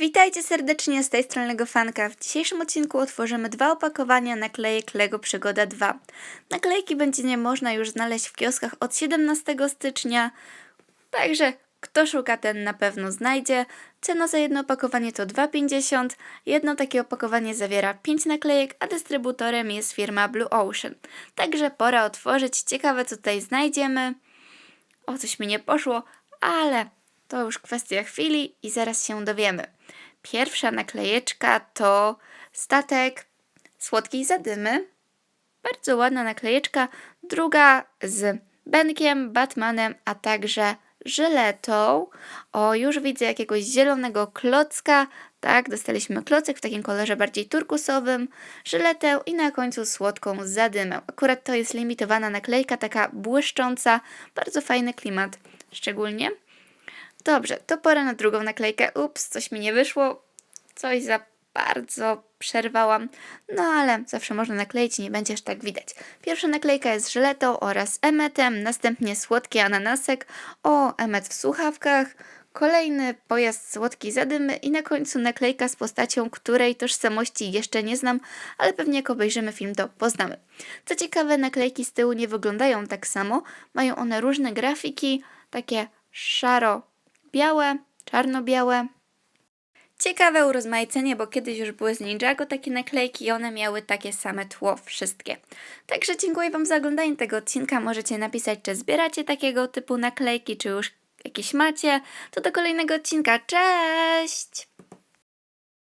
Witajcie serdecznie z tej strony Lego Fanka. W dzisiejszym odcinku otworzymy dwa opakowania naklejek Lego Przygoda 2. Naklejki będzie nie można już znaleźć w kioskach od 17 stycznia, także kto szuka ten na pewno znajdzie. Cena za jedno opakowanie to 2,50. Jedno takie opakowanie zawiera 5 naklejek, a dystrybutorem jest firma Blue Ocean. Także pora otworzyć. Ciekawe co tutaj znajdziemy. O, coś mi nie poszło, ale to już kwestia chwili i zaraz się dowiemy. Pierwsza naklejeczka to statek słodkiej zadymy. Bardzo ładna naklejeczka. Druga z Benkiem, Batmanem, a także żyletą. O, już widzę jakiegoś zielonego klocka. Tak, dostaliśmy klocek w takim kolorze bardziej turkusowym, żyletę i na końcu słodką zadymę. Akurat to jest limitowana naklejka, taka błyszcząca, bardzo fajny klimat szczególnie. Dobrze, to pora na drugą naklejkę. Ups, coś mi nie wyszło. Coś za bardzo przerwałam. No ale zawsze można nakleić nie będzie aż tak widać. Pierwsza naklejka jest z żyletą oraz emetem, następnie słodki ananasek, o emet w słuchawkach, kolejny pojazd słodkiej zadymy i na końcu naklejka z postacią, której tożsamości jeszcze nie znam, ale pewnie jak obejrzymy film to poznamy. Co ciekawe, naklejki z tyłu nie wyglądają tak samo, mają one różne grafiki, takie szaro-białe, czarno-białe. Ciekawe urozmaicenie, bo kiedyś już były z Ninjago takie naklejki i one miały takie same tło wszystkie. Także dziękuję Wam za oglądanie tego odcinka. Możecie napisać, czy zbieracie takiego typu naklejki, czy już jakieś macie. To do kolejnego odcinka. Cześć!